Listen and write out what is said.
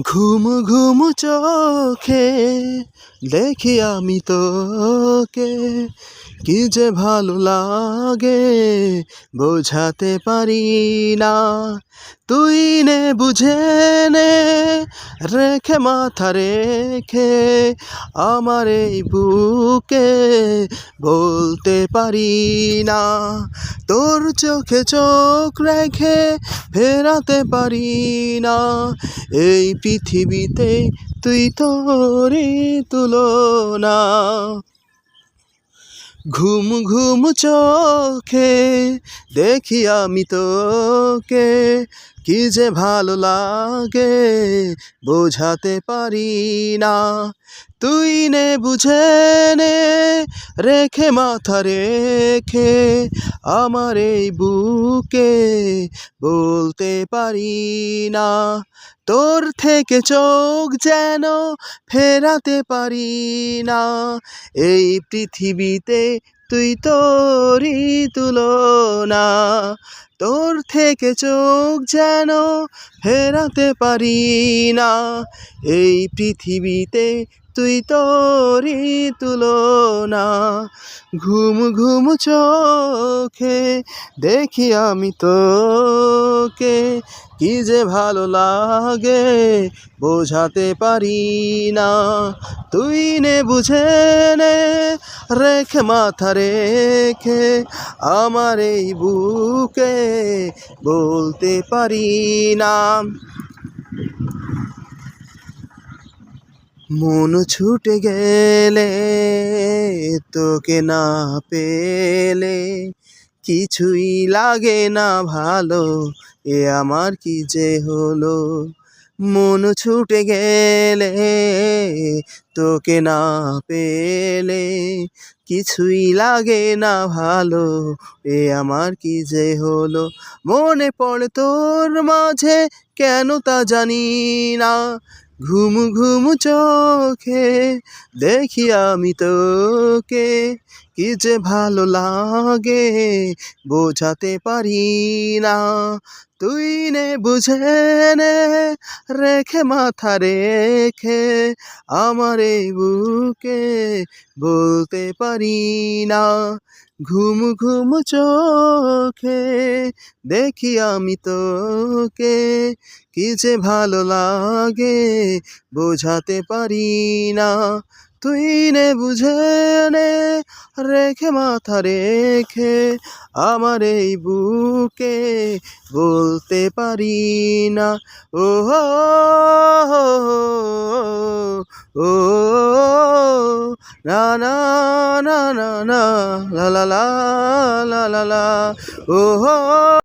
ঘুম ঘুম চোখে দেখি আমি তোকে। কি যে ভালো লাগে বোঝাতে পারি না। তুই নে, বুঝে নে, রেখে, মাথা রেখে আমার এই বুকে বলতে পারি না। তোর চোখে চোখ রেখে ফেরাতে পারি না। এই পৃথিবীতে তুই তোরে তুলনা। ঘুম ঘুম চোখে দেখি আমি তোকে, কি যে ভালো লাগে বোঝাতে পারি না। তুই নে, বুঝে নে, রেখে মাথা রেখে আমার এই বুকে বলতে পারি না। তোর থেকে চোখ যেন ফেরাতে পারি না। এই পৃথিবীতে তুই তোরই তুলনা। তোর থেকে চোখ যেন ফেরাতে পারি না। এই পৃথিবীতে তুই তোরই তুলনা। ঘুম ঘুম চোখে দেখি আমি তোকে। কি যে ভালো লাগে বোঝাতে পারি না। তুই নে, বুঝে নে, রেখে, মাথা রেখে আমার এই বুকে বলতে পারি না। মন ছুটে গেলে তোকে না পেলে কিছুই লাগে না ভালো, এ আমার কি যে হলো? মন ছুটে গেলে তোকে না পেলে কিছুই লাগে না ভালো, এ আমার কি যে হলো? মনে পড়ে তোর মাঝে, কেন তা জানি না। ঘুম ঘুম চোখে দেখি আমি তোকে, কি যে ভালো লাগে বোঝাতে পারি না। তুই নে, বুঝে নে, রেখে, মাথা রেখে আমার এই বুকে বলতে পারি না। ঘুম ঘুম চোখে দেখি আমি তোকে। কি যে ভালো লাগে বোঝাতে পারি না। তুই নে বুঝে নে, রেখে মাথা রেখে আমার এই বুকে বলতে পারি না। ও ও na na na na na la la la la la la. Oh, oh, oh.